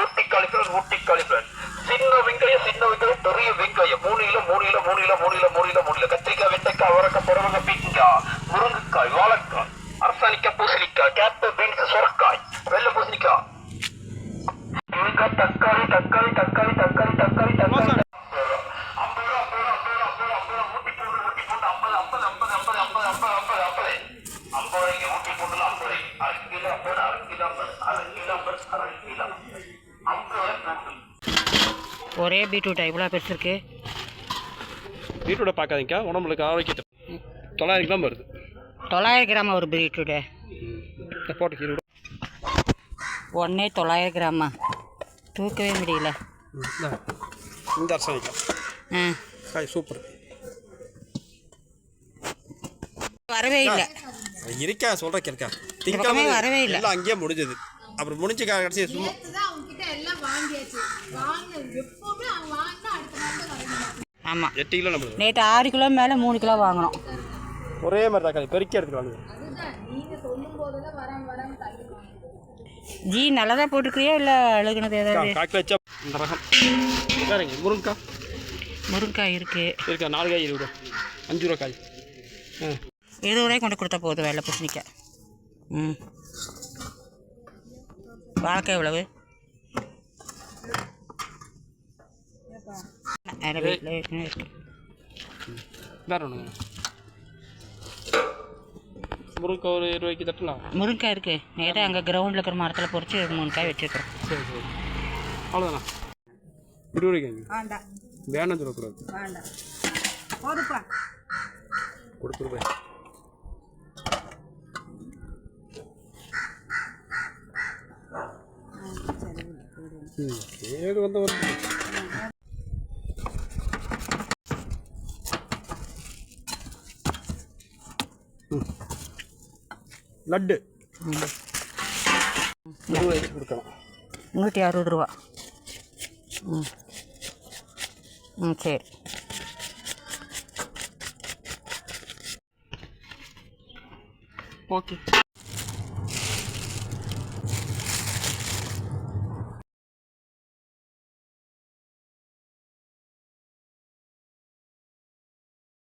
ரொட்டி காலிஃபிளவர் ரொட்டி காலிஃபிளவர் சின்ன வெங்காயம் சின்ன வெங்காயம் பெரிய வெங்காயம் மூணு கிலோ மூணு கிலோ மூணு கிலோ மூணு கிலோ மூணு கிலோ மூணு கிலோ கத்திரிக்காய் வெண்டைக்காய் அவரக்காய் புடவங்க பீக்கங்காய் முருங்கைக்காய் வாழைக்காய் அரசாணிக்காய் பூசணிக்காய் கேப்பு பீன்ஸ் சுரக்காய் வெள்ளை பூசணிக்காய் தக்காளி தக்காளி தக்காளி தக்காளி தக்காளி தக்காளி ஐம்பது ரூபா ஐம்பது ரூபா ஐம்பது ரூபா ஐம்பது ரூபா ஐம்பது ஐம்பது ஐம்பது ஐம்பது ஐம்பது ஒரே பீட்ரூட்டா இவ்வளோ பெருசு இருக்கு. பீட்ரூட்டை பார்க்காதீங்க உடம்புக்கு ஆரோக்கியத்தை தொள்ளாயிரம் கிராம் வருது. தொள்ளாயிரம் கிராமா ஒரு பீட்ரூட்டு. போட்டு. ஒன்றே தொள்ளாயிரம் கிராமா. தூக்கவே முடியல. இந்தா. ஆ. காய் சூப்பர் வரவே இல்லை. இருக்கா சொல்கிறேன் கேட்கா பக்கமே வரவே இல்ல. அங்கேயே முடிஞ்சது. அப்புறம் முடிஞ்ச கடைசி சும்மா ஆமாம் எட்டு கிலோ நம்ம நேற்று ஆறு கிலோ மேலே மூணு கிலோ வாங்கினோம் ஒரே மாதிரி தக்காளி பெருக்கி எடுத்துக்கலாம் ஜி தான் போட்டுக்கிறியா இல்லை அழுகுனது ஏதாவது? இந்த ரகம் வேறங்க முருங்கக்காய் முருங்கைக்காய் இருக்குது இருக்கா நாலு காய் இருபது அஞ்சு ரூபா காய். இருபது ரூபாய் கொண்டு கொடுத்தா போதும் வேலை பூசணிக்காய். ம். வாழைக்காய் எவ்வளவு? வீட்டில் இருக்கு? முருங்கக்காய் ஒரு இருபது ரூபாய்க்கு தட்டலாம். முருங்கைக்காய் இருக்குது நேராக அங்கே கிரவுண்டில் இருக்கிற மரத்தில் பொறிச்சு மூணு காய் வச்சுருக்குறோம். சரி சரி. அவ்வளோதானா இருபது ரூபாய்க்கு வேண்டாம் வேணாம் சொல்லக்கூடாது. வேண்டாம் கொடுத்துருப்பேன் வந்து ஒரு. லட்டு. கொடுக்கணும் நூற்றி அறுபது ரூபா. ம். ம் சரி. ஓகே.